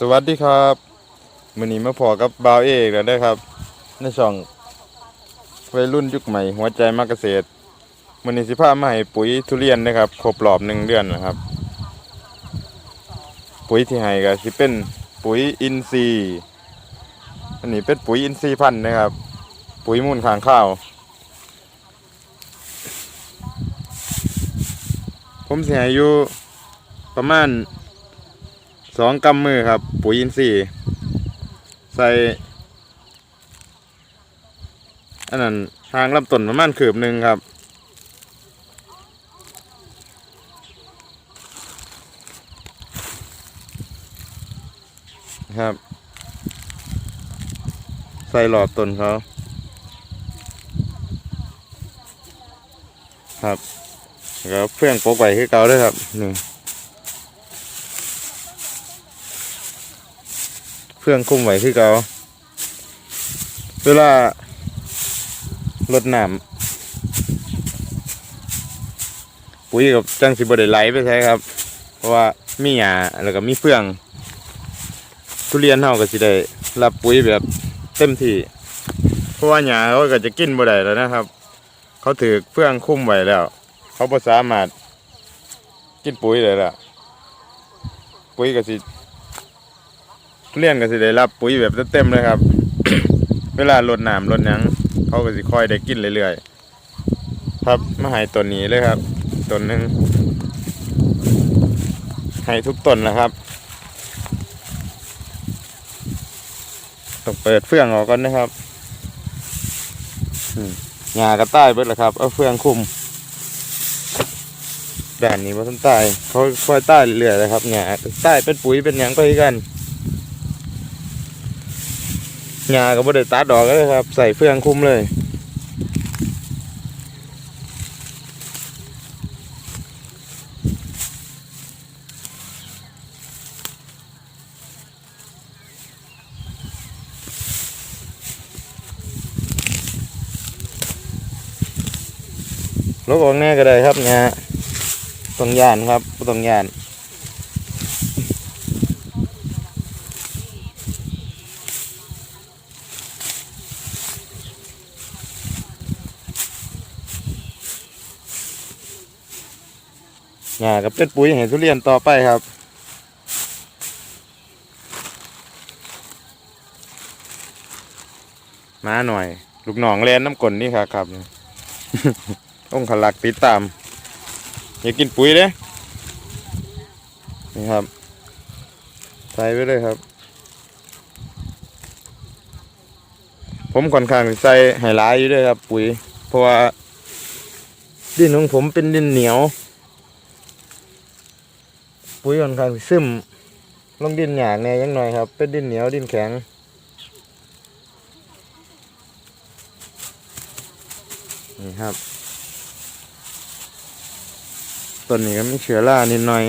สวัสดีครับมื้อนี้มาพอกับบาวเอกแล้วได้ครับในช่องวัยรุ่นยุคใหม่หัวใจมักเกษตรมื้อนี้สิพามาให้ปุ๋ยทุเรียนนะครับครบรอบหนึ่งเดือนนะครับ ปุ๋ยที่ให้ก็สิเป็นปุ๋ยอินทรีย์อันนี้เป็นปุ๋ยอินทรีย์พันธุ์นะครับ ปุ๋ยมูลค้างข้าว ผมสิให้อยู่ประมาณ สองกำมือครับ ปุ๋ยอินทรีย์ใส่อันนั้นทางลำต้นประมาณขืบหนึ่งครับ ครับ ใส่หลอดต้นเขาครับแล้วเพื่องโปกไว้คือเก่าด้วยครับนี่ เครื่องคุ้มไว้คือเกาเวลารดน้ำปุ๋ยกับจังสิบดไหลไปใช่ครับ เพราะว่ามีหญ้าแล้วก็มีเฟือง ทุเรียนเฮาก็สิได้รับปุ๋ยแบบเต็มที่เพราะว่าหญ้าเขาก็จะกินบ่ได้แล้วนะครับ เขาถือเฟืองคุ้มไว้แล้ว เขาบ่สามารถกินปุ๋ยเลยล่ะปุ๋ยก็สิ ทุเรียนก็สิได้รับปุ๋ยแบบเต็มๆเลยครับ เวลารดน้ำรดหยังเขาก็สิค่อยได้กินเรื่อยๆครับมาให้ต้นนี้เลยครับต้นหนึ่งให้ทุกต้นนะครับต้องเปิดเฟืองออกก่อนนะครับหญ้ากระต่ายเบิดแล้วครับ เอาเฟืองคุมด้านนี้ว่าต้นใต้เขาค่อยใต้เรื่อยๆเลยครับหญ้าใต้เป็นปุ๋ยเป็นหยังไปกัน งาก็บ่ได้ตัดดอกเลยครับ ใส่เฟืองคุมเลย ลบออกแน่ก็ได้ครับงาต้องยานครับต้องยาน งาก็เป็นปุ๋ยให้ทุเรียนต่อไปครับมาหน่อย ลูกหนองแลนน้ำกลนนี่ครับครับต้องขลักติดตาม อย่ากินปุ๋ยเด้นี่ครับ ใส่ไปเลยครับ ผมค่อนข้างใส่ไฮไลท์อยู่ด้วยครับ ปุ๋ย เพราะว่าดินของผมเป็นดินเหนียว ปุ๋ยค่อนข้างซึมลงดินหยากแน่ยังหน่อยครับ เป็นดินเหนียวดินแข็งนี่ครับต้นนี้ก็มีเชื้อรานิดหน่อย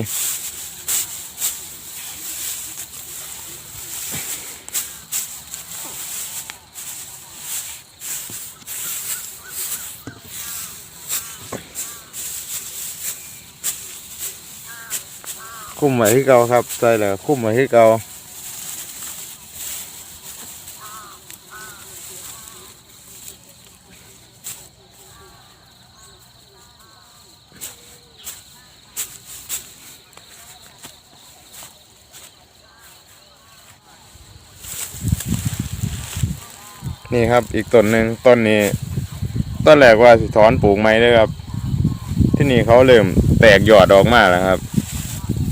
คุ้มไว้ที่เก่าครับใส่แล้วคุ้มไว้ที่เก่านี่ครับอีกต้นหนึ่งต้นนี้ต้นแรกว่าสิถอนปลูกไหมเลยครับ ที่นี่เขาเริ่มแตกยอดออกมาแล้วครับ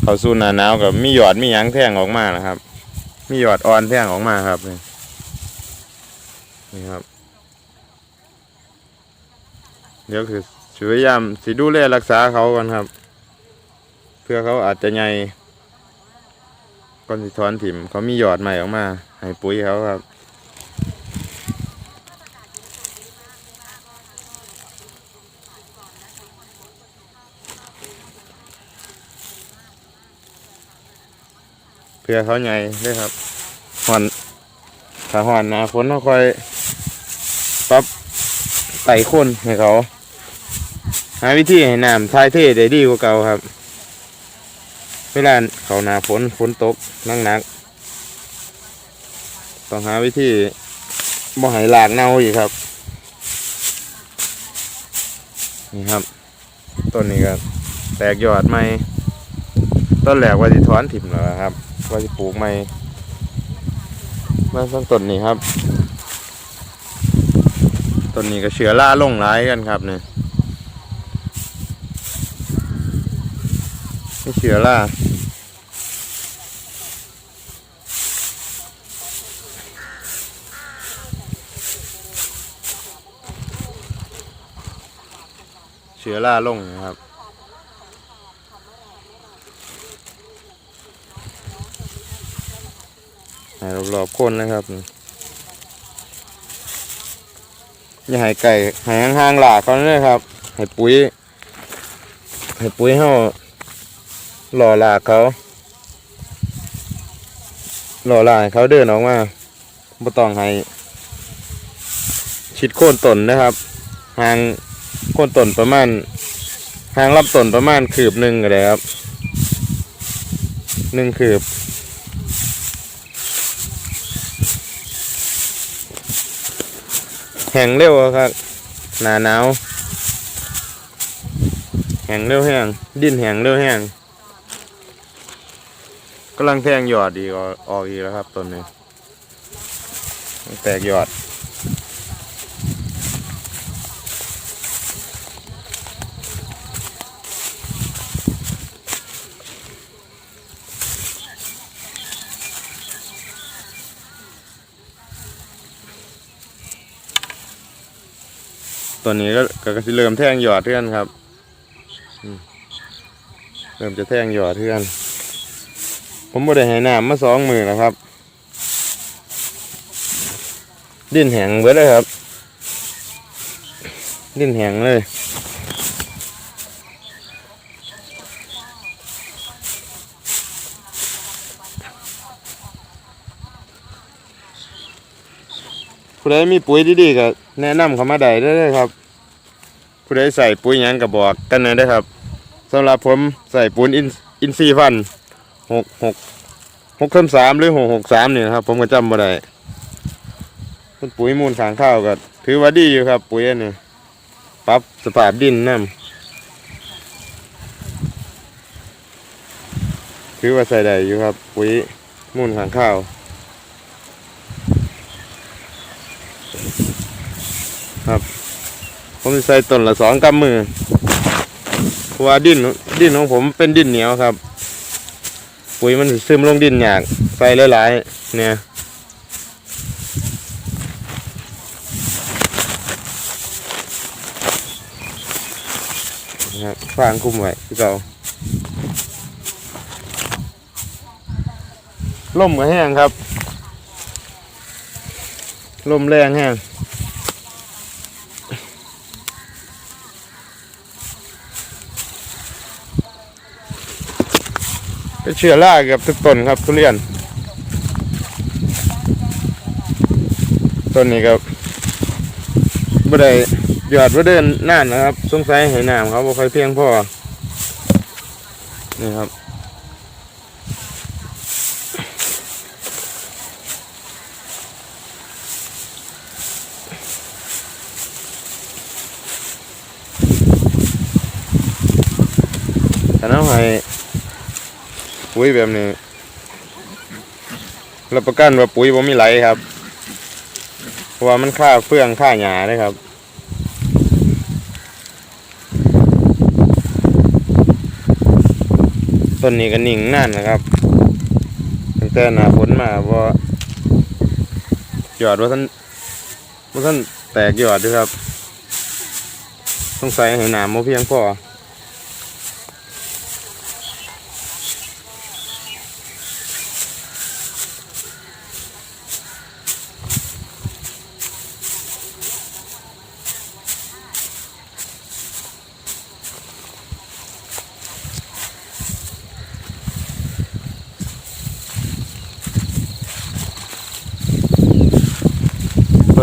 เขาสู้หนาหนาวกับมีหยอดมีหยังแท่งออกมานะครับ มีหยอดอ่อนแท่งออกมาครับนี่นี่ครับ เดี๋ยวคือสิพยยามสิดูแลรักษาเขาก่อนครับ เพื่อเขาอาจจะใหญ่ก่อนสิถอนถิ่มเขามีหยอดใหม่ออกมาให้ปุ๋ยเขาครับ เพื่อเขาใหญ่ด้วยครับหอนถ้าหอนหนะฝนเขาค่อยปรับไต่คนให้เขา หาวิธีให้น้ำทายเทได้ดีกว่าเก่าครับ เวลาเขาหนาฝนฝนตกหนักหนักๆต้องหาวิธีบ่ให้หลากเน่าอีกครับ นี่ครับต้นนี้ก็แตกยอดใหม่ต้นแหลกว่าสิถอนถิ่มแล้วครับ ว่าสิปลูกใหม่มาต้นต้นนี้ครับต้นนี้ก็เชื้อราลงร้ายกันครับเนี่ยนี่เชื้อราเชื้อราลงนะครับ ให้ รอบๆคนนะครับอย่าให้ไก่ให้ห่างๆหลากเขาเลยครับ ให้ปุ๋ย ให้ปุ๋ยเฮาหล่อหลากเขา หล่อหลากเขาเดินออกมาบ่ต้องให้ ชิดโค่นต้นนะครับห่างโค่นต้นประมาณห่างลำต้นประมาณคืบหนึ่งก็ได้ครับหนึ่งคืบ แห้งเร็วครับ หนาหนาวแห้งเร็วแห้งดินแห้งเร็วแห้งกำลังแทงยอดดีกออกออกอีกแล้วครับต้นนี้แตกยอด ตอนนี้ก็ก็สิเริ่มแทงหยอดเทือนครับเริ่มจะแทงหยอดเทือน ผมบ่ได้ให้น้ำมาสองมือแล้วครับ ดินแห้งเบิดเลยครับ ดินแห้งเลย ผู้ใดมีปุ๋ยดีๆก็แนะนำเขามาได้เด้อครับ ผู้ใดใส่ปุ๋ยหยังก็บอกกันหนะได้อครับสำหรับผมใส่ปุ๋ยอินอินซีย์ฟันหกหกหกสามสามหรือหกหกสามเนี่ยครับผมก็จำบ่ได้เป็นปุ๋ยมูลขางข้าวก็ถือว่าดีอยู่ครับ ปุ๋ยอันนี้ปรับสภาพดินน้ำถือว่าใส่ได้อยู่ครับ ปุ๋ยมูลขางข้าว ครับ ผมใส่ต้นละสองกำมือเพราะว่าดินดินของผมเป็นดินเหนียวครับ ปุ๋ยมันซึมลงดินยากใส่หลายๆเนี่ยครับฟางคุมไว้ที่เก่าล่มก็แห้งครับ ลมแรงแห้ง เป็นเชื้อราเกับทุกต้นครับทุเรียนต้นนี้ครับบ่ได้หยอดว่าเดินน่านนะครับ สงสัยให้น้ำเขาบ่ค่อยเพียงพอนี่ครับแต่น้องให้ ปุ๋ยแบบนี้รับประกันว่าปุ๋ยผมมีไหลครับ เพราะว่ามันค่าเฟื่องค่าหยาเลยครับต้นนี้ก็นิ่งนั่นนะครับตั้งแต่หนาฝนมาว่าหยอดว่าท่านว่าท่านแตกยอดด้วยครับ ต้องใส่ให้หนามโมเพียงพอ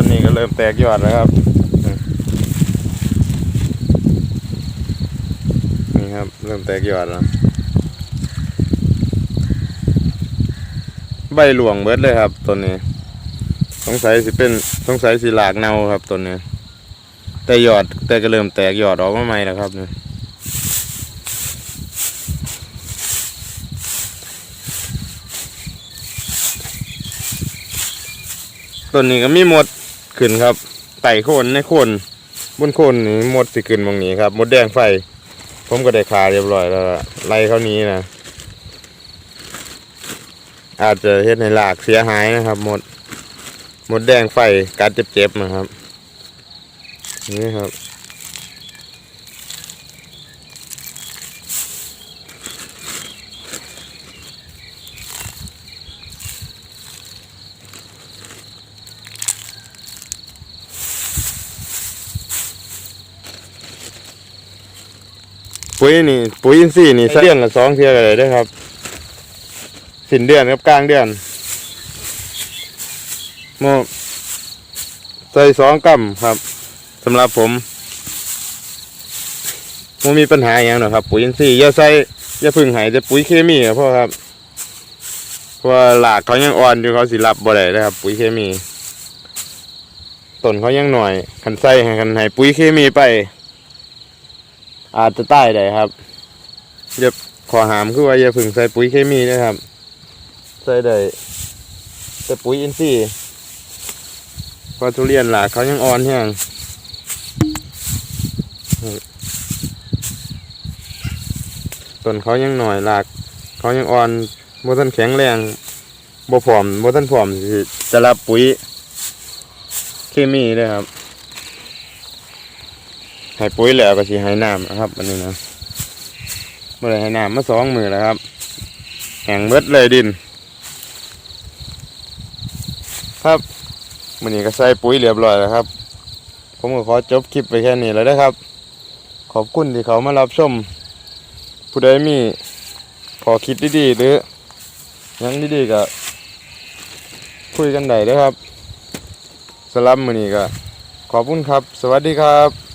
ต้นนี้ก็เริ่มแตกยอดแล้วครับนี่ครับเริ่มแตกยอดแล้วใบหลวงเบิดเลยครับต้นนี้งสัยสิเป็นสงสัยสิหลากเน่าครับต้นนี้ แต่ยอดแต่ก็เริ่มแตกยอดออกมาใหม่แล้วครับเนี่ยต้นนี้ก็มีหมด ขึ้นครับไต่โคนในโคนบนโคนนี่หมดสิขึ้นมองนี้ครับหมดแดงไฟ ผมก็ได้คาเรียบร้อยแล้วไล่เขานี้นะอาจจะเฮ็ดให้หลากเสียหายนะครับหมดหมดแดงไฟกัดเจ็บๆนะครับ นี่ครับ ปุ๋ยนี่ ปุ๋ยอินทรีย์นี่เดือนละสองเทื่อกันเลยได้อครับ สิ้นเดือนกับกลางเดือนโมใส่สองกำครับสำหรับผมโมมีปัญหาอย่างหรอกครับ ปุ๋ยอินทรีย์อย่าใส่อย่าพึ่งใหายแต่ปุ๋ยเคมีครับพ่อครับเพราะว่าหลากเขายังอ่อนอยู่เขาสิรับบ่ได้นะครับ ปุ๋ยเคมีต้นเขายังหน่อยคันใส่ให้คันให้ปุ๋ยเคมีไป อาจจะตายได้ครับอย่าขอหามคือว่าอย่าพึ่งใส่ปุ๋ยเคมีนะครับ ใส่ได้แต่ปุ๋ยอินทรีย์เพราะทุเรียนหลากเขายังอ่อนแห้งต้นเขายังหน่อยหลากเขายังอ่อนบ่ทันแข็งแรงบ่พร้อมบ่ทันพร้อมสิจะรับปุ๋ยเคมีเลยครับ ให้ปุ๋ยแล้วก็สิให้น้ำนะครับอันนี้นะเมื่อไรให้น้ำมาสองมือแล้วครับแห้งเบิดเลยดิน ครับวันนี้ก็ใส่ปุ๋ยเรียบร้อยแล้วครับ ผมก็ขอจบคลิปไปแค่นี้แล้วนะครับ ขอบคุณที่เขามารับชม ผู้ใดมีขอคิดดีๆหรือยังดีๆก็คุยกันได้เด้อครับสำหรับมือนี้ก็ขอบคุณครับ สวัสดีครับ